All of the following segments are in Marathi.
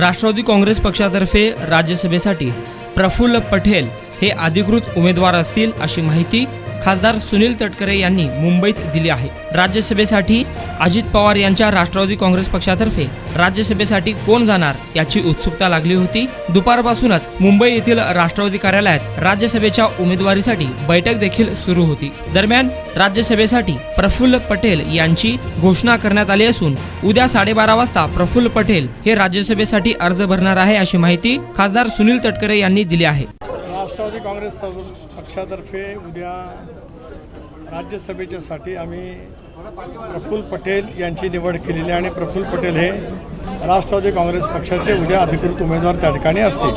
राष्ट्रवादी काँग्रेस पक्षातर्फे राज्यसभेसाठी प्रफुल्ल पटेल हे अधिकृत उमेदवार असतील अशी माहिती खासदार सुनील तटकरे यांनी मुंबईत दिली आहे. राज्यसभेसाठी अजित पवार यांच्या राष्ट्रवादी काँग्रेस पक्षातर्फे राज्यसभेसाठी कोण जाणार याची उत्सुकता लागली होती. दुपारपासूनच मुंबई येथील राष्ट्रवादी कार्यालयात राज्यसभेच्या उमेदवारीसाठी बैठक देखील सुरू होती. दरम्यान राज्यसभेसाठी प्रफुल्ल पटेल यांची घोषणा करण्यात आली असून उद्या साडेबारा वाजता प्रफुल्ल पटेल हे राज्यसभेसाठी अर्ज भरणार आहे अशी माहिती खासदार सुनील तटकरे यांनी दिली आहे. राष्ट्रवादी काँग्रेस पक्षातर्फे उद्या राज्यसभेच्यासाठी आम्ही प्रफुल्ल पटेल यांची निवड केलेली आहे आणि प्रफुल्ल पटेल हे राष्ट्रवादी काँग्रेस पक्षाचे उद्या अधिकृत उमेदवार त्या ठिकाणी असतील.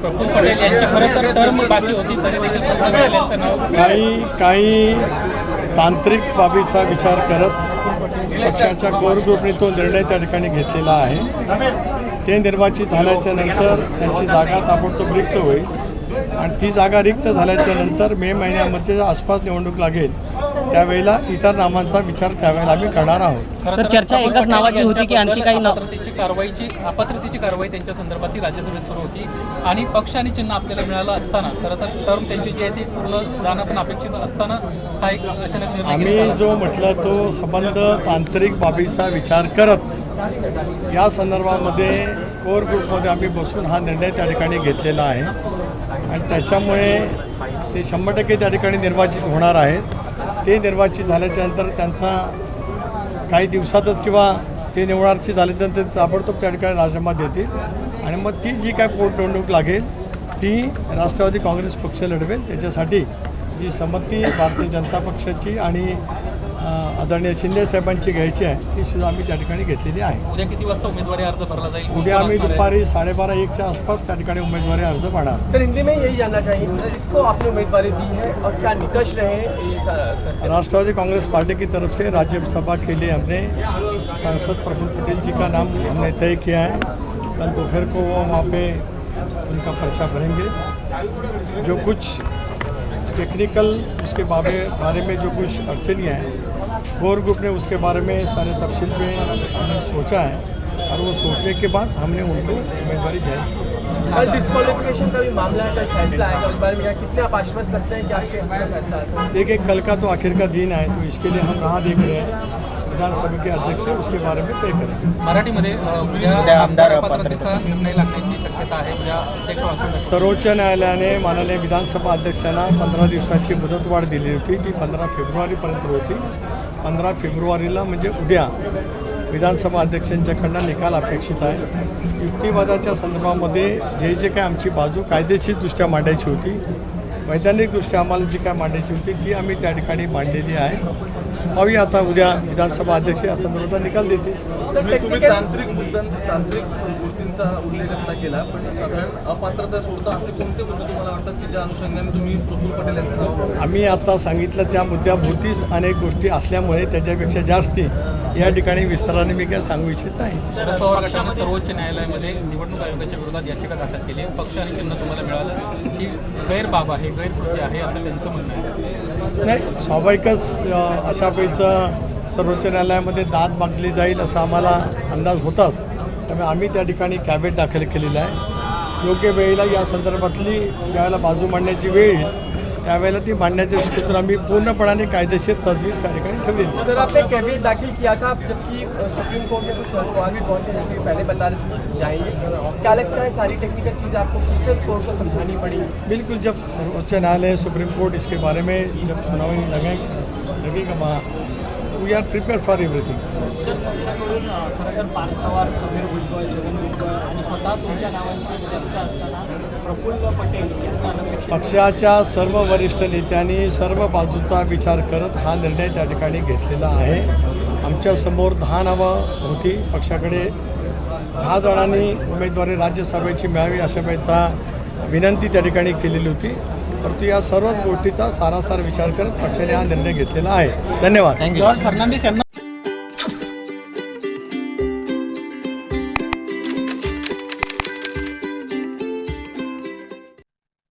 प्रफुल्ल पटेल यांची खरं तर टर्म बाकी होती तरी देखील तसं पटेल यांचं नाव. काही काही तांत्रिक बाबीचा विचार करत पक्षाच्या कोर ग्रुपने तो निर्णय त्या ठिकाणी घेतलेला आहे. ते निर्वाचित झाल्याच्यानंतर त्यांची जागा ताबडतोब रिक्त होईल. आणि ती जागा रिक्त झाल्याच्यानंतर मे महिन्यामध्ये आसपास निवडणूक लागेल. त्यावेळेला इतर नामांचा विचार त्यावेळेला आम्ही करणार आहोत. सर, चर्चा एकाच नावाची होती की आणखी काही अपात्रतेची कारवाईची अपात्रतेची कारवाई त्यांच्या संदर्भात राज्यसभेत सुरू होती. आणि पक्ष आणि चिन्ह आपल्याला मिळालं असताना खरं तर टर्म त्यांची जी आहे ती पूर्ण जाणं पण अपेक्षित असताना हा एक अचानक निर्णय आम्ही. जो म्हटलं तो संबंध तांत्रिक बाबीचा विचार करत या संदर्भामध्ये कोर ग्रुपमध्ये आम्ही बसून हा निर्णय त्या ठिकाणी घेतलेला आहे. आणि त्याच्यामुळे ते शंभर टक्के त्या ठिकाणी निर्वाचित होणार आहेत. ते निर्वाचित झाल्याच्यानंतर त्यांचा काही दिवसातच किंवा ते निवडारची झाल्यानंतर ते ताबडतोब त्या ठिकाणी राजीनामा देतील. आणि मग ती जी काय पोटनिवडणूक लागेल ती राष्ट्रवादी काँग्रेस पक्ष लढवेल. त्याच्यासाठी जी संमती भारतीय जनता पक्षाची आणि आदरणीय शिंदे साहेबांची घ्यायची आहे ती सुद्धा आम्ही त्या ठिकाणी घेतलेली आहे. उद्या किती वाजता उमेदवारी अर्ज भरला जाईल? उद्या आम्ही? दुपारी साडेबारा एकच्या आसपास त्या ठिकाणी उमेदवारी अर्ज भरणार सर हिंदी में यही जानना चाहेंगे किसको आपने उम्मीदवारी दी है और क्या निकष रहे राष्ट्रवादी कांग्रेस पार्टी की तरफ से राज्यसभा के लिए हमने सांसद प्रफुल्ल पटेल जी का नाम हमने तय किया है। कल दोपहर को वो वहाँ पे उनका पर्चा भरेंगे। जो कुछ टेक्निकल उसके बारे बारे में जो कुछ अड़चनियाँ हैं कोर ग्रुप ने उसके बारे में सारे तफसील में हमने सोचा है और वो सोचने के बाद हमने उनको उम्मीदवारी जारी कल डिस्क्वालिफिकेशन का भी मामला है कल फैसला आएगा उस बारे में क्या कितने आप आश्वस्त लगते हैं कि आपके फैसला देखिए कल का तो आखिर का दिन है तो इसके लिए हम राह देख रहे हैं। विधानसभा के अध्यक्ष उसके बारे में तय करेंगे मराठीमध्ये उद्या आमदार अपात्रतेचा निर्णय लागण्याची शक्यता आहे. उद्या अध्यक्ष सर्वोच्च न्यायालयाने माननीय विधानसभा अध्यक्षांना पंधरा दिवसाची मुदतवाढ दिली होती. ती पंधरा फेब्रुवारीपर्यंत होती. पंधरा फेब्रुवारीला म्हणजे उद्या विधानसभा अध्यक्षांच्याकडनं निकाल अपेक्षित आहे. युक्तिवादाच्या संदर्भामध्ये जे जे काय आमची बाजू कायदेशीरदृष्ट्या मांडायची होती वैधानिकदृष्ट्या आम्हाला जी काय मांडायची होती ती आम्ही त्या ठिकाणी मांडलेली आहे. पाहूया आता उद्या विधानसभा अध्यक्ष या संदर्भात निकाल देतील. तांत्रिक मुद्दा तांत्रिक गोष्टींचा उल्लेख आता केला पण साधारण अपात्रता सोडता असे कोणते मुद्दे तुम्हाला वाटतात की ज्या अनुषंगाने तुम्ही प्रफुल्ल पटेल यांचं नाव? आम्ही आता सांगितलं त्या मुद्द्याभोवतीच अनेक गोष्टी असल्यामुळे त्याच्यापेक्षा जास्ती या ठिकाणी विस्ताराने मी काय सांगू इच्छित नाही. शरद पवार गटाने सर्वोच्च न्यायालयामध्ये निवडणूक आयोगाच्या विरोधात याचिका दाखल केली. पक्ष आणि चिन्ह तुम्हाला मिळालं ही गैरबाब आहे गैरकृत्य आहे असं त्यांचं म्हणणं आहे. नाही स्वाभाविकच अशा पैचं सर्वोच्च न्यायालयामध्ये दाद मागली जाईल असा आम्हाला अंदाज होताच. त्यामुळे आम्ही त्या ठिकाणी कॅबेट दाखल केलेलं आहे. योग्य वेळेला या संदर्भातली ज्यावेळेला बाजू मांडण्याची वेळ त्यावेळेला ती मांडण्याच्या दृष्टीतून आम्ही पूर्णपणाने कायदेशीर तजवीज त्या ठिकाणी ठेवली सर आपने कैबिनेट दाखिल किया था जबकि सुप्रीम कोर्ट में कुछ और भी पहुंचे जैसे कि पहले बता जाएंगे। क्या लगता है सारी टेक्निकल चीज़ें आपको फिर से कोर्ट को समझानी पड़ी? बिल्कुल जब सर्वोच्च न्यायालय सुप्रीम कोर्ट इसके बारे में जब सुनावणी लगे लगेगा वहाँ we are prepare for everything खरं तर पार्थ पवार समीर भुजबळ छगन भुजबळ आणि स्वतः तुमच्या नावांची चर्चा असताना प्रफुल्ल पटेल यांचा अनपेक्षित पक्षाच्या सर्व वरिष्ठ नेत्यांनी सर्व बाजूचा विचार करत हा निर्णय त्या ठिकाणी घेतलेला आहे. आमच्यासमोर दहा नावं होती. पक्षाकडे दहा जणांनी उमेदवारी राज्यसभेची मिळावी अशा वेळेचा विनंती त्या ठिकाणी केलेली होती. परंतु या सर्वच गोष्टीचा सारासार विचार करत पक्षाने हा निर्णय घेतलेला आहे. धन्यवाद. जॉर्ज फर्नांडिस यांना